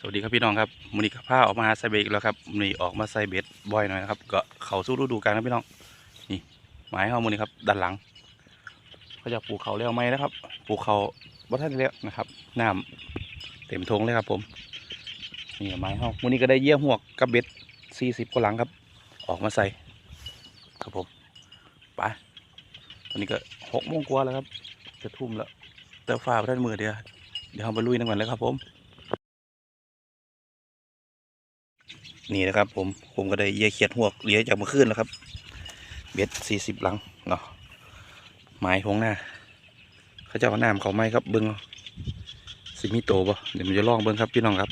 สวัสดีครับพี่น้องครับมูนิกผ้าออกมาหาไซเบรกแล้วครับมูนิออกมาไซเบรบ่อยหน่อยนะครับก็เขาสู้ฤดูกาลนะพี่น้องนี่ไม้เขามูนิครับด้านหลังเขาจะปลูกเขาเลี้ยวไหมนะครับ ปลูกเขาบัท่านเลี้ยวนะครับน้ำเต็มทงเลยครับ ผมนี่ไม้เขามูนิก็ได้เยี่ยมหวกกับเบ็ดสี่สิบกว่าหลังครับ ออกมาใส่ครับผมไปตอนนี้ก็หกโมงกว่าแล้วครับ จะทุ่มแล้วแต่ฟ้าประท่านมือเดียวเดี๋ยวเราไปลุยน้ำกันเลยครับผม นี่นะครับผมผมก็ได้เยี่ยเขียดหวกเลี้ยจากเมื่อคืนแล้วครับ เบ็ดสี่สิบหลังเนาะไม้ทงหน้าเขาจะเอาน้ำเขาไหมครับเบิ้งสิมีโตบ่เดี๋ยวมันจะลองเบิ้งครับพี่น้องครับ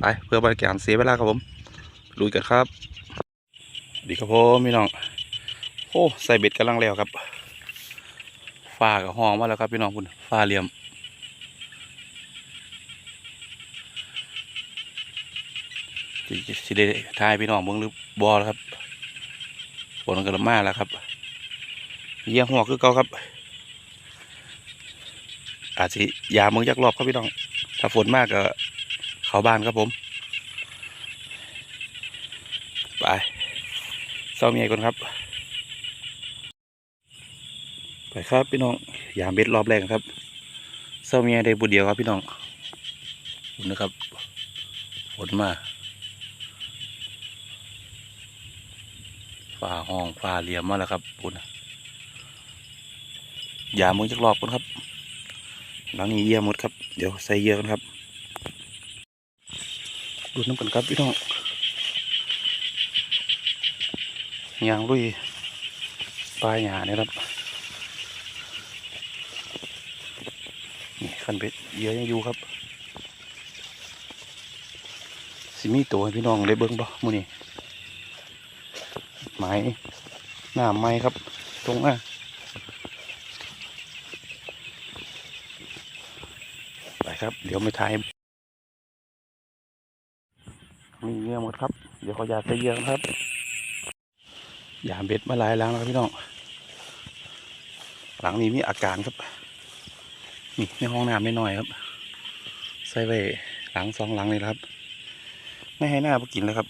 ไปเพื่อบริการเสียเวลาครับผมลุยกันครับ ดีครับผมพี่น้องโอ้ใส่เบ็ดกำลังแล้วครับฟ้ากับห้องมาแล้วครับพี่น้องคุณฟ้าเหลี่ยม สิได้ทายพี่น้องเบิ่งหรือบอแล้วครับฝนกระมาแล้วครับเยี่ยงหัวคือเก่าครับ อาจสิยาเมืองจักรอบครับพี่น้อง ถ้าฝนมากก็เข้าบ้านครับผม ไปเศร้าเมียก่อนครับ ไปครับพี่น้องยามเบ็ดรอบแรกครับเศร้าเมียได้บุเดียวครับพี่น้องนะครับฝนมา ฝ่าห้องฝ่าเหลี่ยมมาแล้วครับคุณอย่ามือจักรอบคุณครับหลังนี้เยี่ยมหมดครับ เดี๋ยวใส่เยี่ยกันครับ ดูน้ำกันครับพี่น้องยางลุยปลายหยาเนี่ยครับนี่ขันเบ็ดเยอะยังอยู่ครับ สิมีตัวพี่น้องได้เบิ้งบ่มื้อนี้ ไม้หน้าไม้ครับ ตรงอะไปครับ เดี๋ยวไม่ถ่ายมีเยอะหมดครับ เดี๋ยวเขาอยากจะเยอะครับ อย่าเบ็ดมาลายหลังแล้วครับพี่น้อง หลังนี้มีอาการครับ นี่ในห้องน้ำไม่น้อยครับ ใส่ไว้หลังสองหลังเลยครับ ไม่ให้หน้าไปกินเลยครับ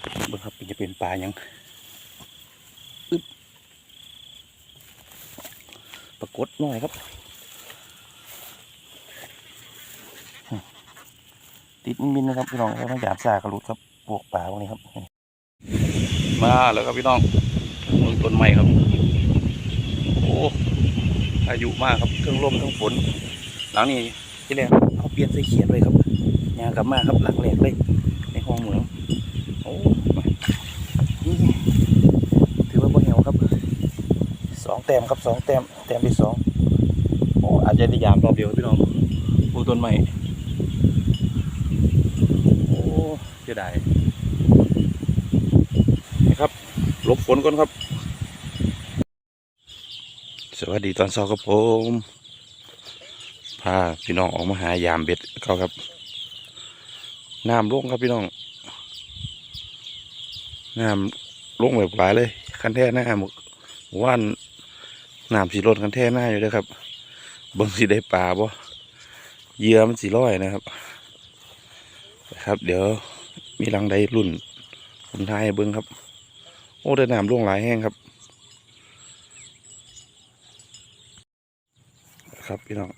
เบิ่งครับจะเป็นปลายังอึ๊บปรากฏหน่อยครับ ติดมินนะครับพี่น้องแล้วมันหยาบซากระลุดครับพวกปลาพวกนี้ครับ มาแล้วครับพี่น้องเมืองต้นไม้ครับ โอ้อายุมากครับเครื่องร่มเครื่องฝน หลังนี้ที่แรกเขาเปลี่ยนใส่เขียนเลยครับยางกลับมาครับหลังแรกเลยในห้องเหมือง โอ้มานี่ถือว่าบ่เหี่ยวครับสองแต้มครับสองแต้มแต้มที่สองโอ้อาจจะได้ยามรอบเดียวพี่น้องปูต้นใหม่โอ้เสียดายนี่ครับลบฝนก่อนครับ สวัสดีตอนเช้าครับผมพาพี่น้องออกมาหายามเบ็ดเขาครับน้ำลงครับพี่น้องน้ำลงแบบหลายเลย คันแท่หน้าหมกว่าน น้ำสีรดคันแท่หน้าอยู่เลยครับเบิ้งสีได้ปลาบ่เยื่อมันสีร้อยนะครับนะครับ เดี๋ยวมีรังใดรุ่นผมทายเบิ้งครับ โอ้ได้น้ำลงหลายแห้งครับ ครับพี่น้อง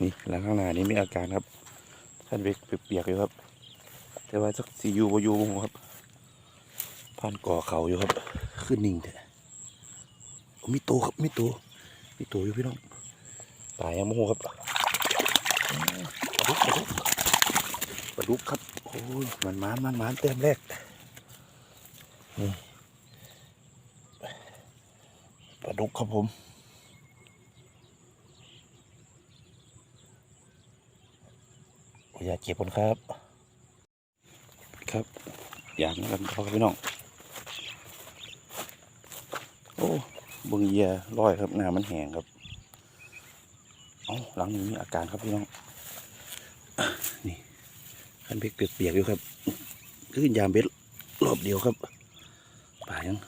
นี่หลังข้างหน้านี้มีอาการครับท่านเบกเปียกๆอยู่ครับ แต่ว่าสักสียูบอยูบ่ครับผ่านก่อเขาอยู่ครับ ขึ้นนิ่งแต่ มีตัวครับมีตัวมีตัวอยู่พี่น้องตายยังโมโหครับปลาดุกปลาดุกปลาดุกครับโอ้ยมันหมานมันหมานเต็มแรกนี่ปลาดุกครับผมอย่าเก็บคนครับ ครับอย่างนั้นครับพี่น้องโอ้ บึงเยียร้อยครับหน้ามันแห้งครับ เอาหลังนี้มีอาการครับพี่น้อง นี่คันเบกเปียกๆอยู่ครับขึ้นยามเบ็ดรอบเดียวครับป่ายัง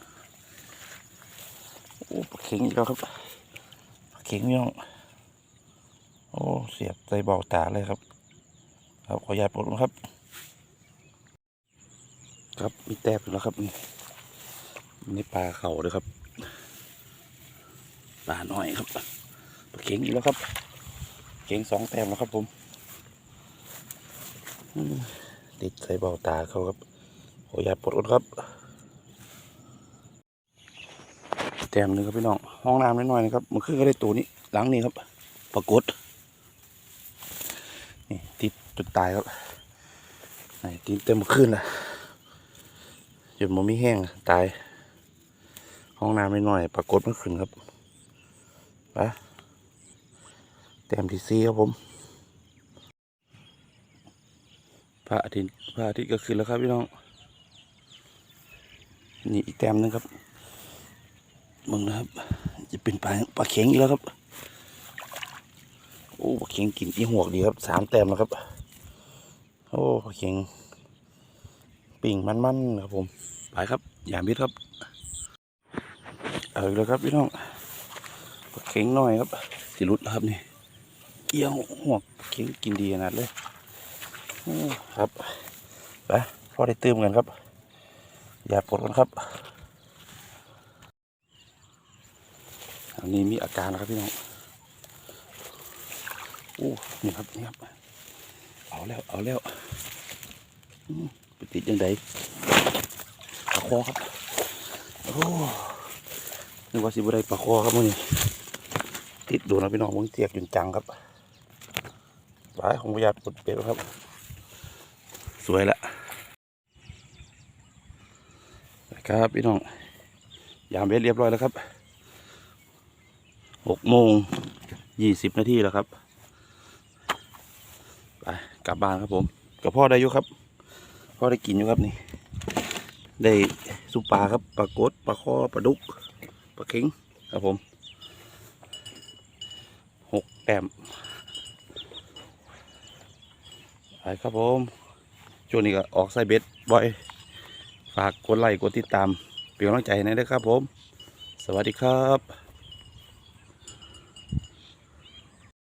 โอ้ปลาเข็งอีกแล้วครับปลาเข็งพี่น้อง โอ้เสียบใจเบาตาเลยครับ ครับขออนุญาตปลดนะครับ ครับมีแต้มอยู่แล้วครับนี่ปลาเข่าเลยครับ ปลาน้อยครับปลาเข็งอีกแล้วครับ เข็งสองแต้มแล้วครับผมติดใส่เบ้าตาเขาครับขออนุญาปลดก่อนครับ แต้มหนึ่งครับพี่น้อง ห้องน้ำน้อยนะครับมันขึ้นก็ได้ตัวนี้หลังนี้ครับ ปรากฏนี่ติดจนตายครับนี่ตีนเต็มขึ้นละจนมันไม่แห้งตาย ห้องน้ำน้อย ปรากฏมันขึ้นครับ ไปแต้มที่สี่ครับผมพระอาทิตย์พระอาทิตย์ก็ขึ้นแล้วครับพี่น้อง นี่อีกแต้มนึงครับมึงนะครับ จะเป็นปลาปลาเข็งอีกแล้วครับโอ้ปลาเข็งกินอีหวกดีครับสามแต้มแล้วครับโอ้ปลาเข็งปิ่งมันๆครับผมไปครับอย่ามิดครับ เอาอีกแล้วครับพี่น้อง เข็งน้อยครับสิรุดครับนี่เกี่ยวหัวเข็งกินดีขนาดเลยครับไปพอได้เติมกันครับ อย่าปลดกันครับอันนี้มีอาการนะครับพี่น้องโอ้นี่ครับนี่ครับเอาแล้วเอาแล้วไปติดยังไงปลาคอครับ โอ้นึกว่าสิบุได้ปลาคอครับมื่อนี้ ติดโดนแล้วพี่น้องมึงเตียกจนจังครับปลายของพยาธิปลดเป็ดครับ สวยละครับพี่น้อง ยามเบ็ดเรียบร้อยแล้วครับหกโมงยี่สิบนาทีแล้วครับไปกลับบ้านครับผมกับพ่อได้อยู่ครับ พ่อได้กินอยู่ครับนี่ ได้สุปลาครับปลากดปลาคอปลาดุกปลาเข็งครับผม แต้มไปครับผมช่วงนี้ก็ออกไซเบ็ดบ่อย ฝากกดไลค์กดติดตามเป็นกำลังใจให้นะครับผม สวัสดีครับ